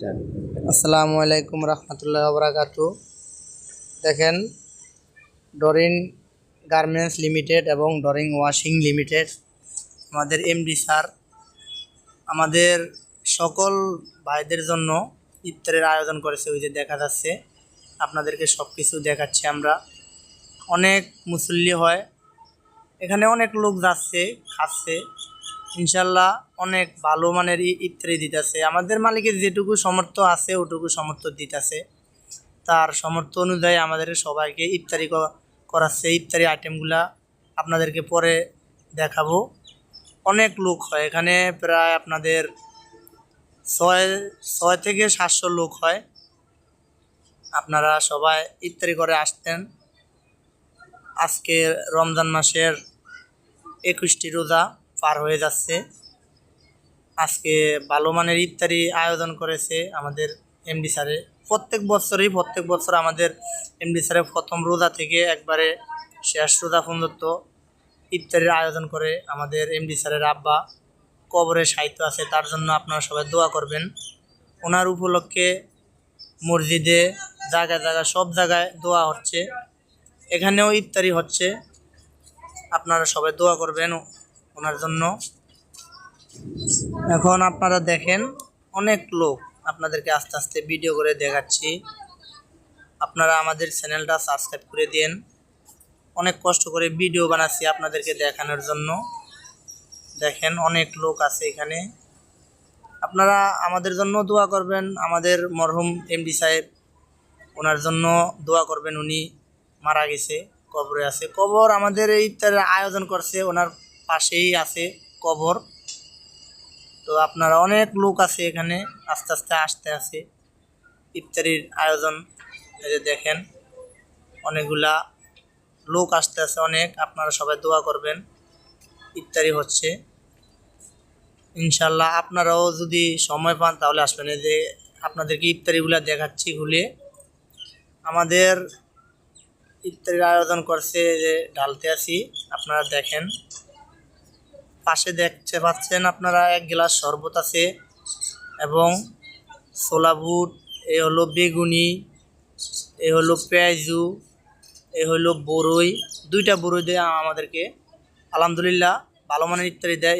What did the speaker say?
আসসালামু আলাইকুম রহমতুল্লাহ বরাকাতু। দেখেন ডরিন গার্মেন্টস লিমিটেড এবং ডরিং ওয়াশিং লিমিটেড আমাদের এমডি স্যার আমাদের সকল ভাইদের জন্য ইফতারের আয়োজন করেছে। ওই যে দেখা যাচ্ছে, আপনাদেরকে সব কিছু দেখাচ্ছি আমরা। অনেক মুসল্লি হয়, এখানে অনেক লোক যাচ্ছে, খাচ্ছে। ইনশাল্লাহ অনেক ভালো মানের ইফতারি দিতেছে। আমাদের মালিকের যেটুকু সমর্থ আছে, ওটুকু সমর্থ দিতেছে। তার সমর্থ অনুযায়ী আমাদের সবাইকে ইফতারি করাচ্ছে। ইফতারি আইটেমগুলা আপনাদেরকে পরে দেখাবো। অনেক লোক হয়। এখানে প্রায় আপনাদের ছয় ছয় থেকে সাতশো লোক হয়। আপনারা সবাই ইফতারি করে আসতেন। আজকে রমজান মাসের একুশটি রোজা। পার হয়ে যাচ্ছে। আজকে ভালো মানের ইফতারি আয়োজন করেছে আমাদের এমডি স্যারে। প্রত্যেক বছরই, প্রত্যেক বছর আমাদের এমডি স্যারের প্রথম রোজা থেকে একবারে শেষ রোজা পর্যন্ত ইফতারির আয়োজন করে আমাদের এমডি স্যারের আব্বা। কবরে সাহিত্য আছে, তার জন্য আপনারা সবাই দোয়া করবেন। ওনার উপলক্ষে মসজিদে জায়গায় জায়গায় সব জায়গায় দোয়া হচ্ছে। এখানেও ইফতারি হচ্ছে। আপনারা সবাই দোয়া করবেন। ওনার জন্য। এখন আপনারা দেখেন, অনেক লোক আপনাদেরকে আস্তে আস্তে ভিডিও করে দেখাচ্ছি। আপনারা আমাদের চ্যানেলটা সাবস্ক্রাইব করে দিন অনেক কষ্ট করে ভিডিও বানাচ্ছি আপনাদেরকে দেখানোর জন্য। দেখেন, অনেক লোক আছে এখানে। আপনারা আমাদের জন্য দোয়া করবেন। আমাদের মরহুম এমডি সাহেব, ওনার জন্য দোয়া করবেন। উনি মারা গেছে, কবরে আছে। কবর আমাদের এই আয়োজন করছে। ওনার পাশেই আছে কবর। তো আপনারা অনেক লোক আছে এখানে, আস্তে আস্তে আসতে আছে। ইফতারির আয়োজন যে দেখেন, অনেকগুলা লোক আসতে আছে অনেক, আপনারা সবাই দোয়া করবেন, ইফতারি হচ্ছে। ইনশাল্লাহ আপনারাও যদি সময় পান তাহলে আসবেন। এই যে আপনাদেরকে ইফতারিগুলা দেখাচ্ছি ঘুলে আমাদের ইফতারির আয়োজন করছে যে ঢালতে আছি, আপনারা দেখেন। পাশে দেখতে পাচ্ছেন আপনারা এক গ্লাস শরবত আছে এবং ছোলা বুট, এ হলো বেগুনি, এ হলো পেঁয়াজু, এ হলো বড়ই দুইটা বরই দেয় আমাদেরকে। আলহামদুলিল্লাহ, ভালো মানের ইত্যাদি দেয়।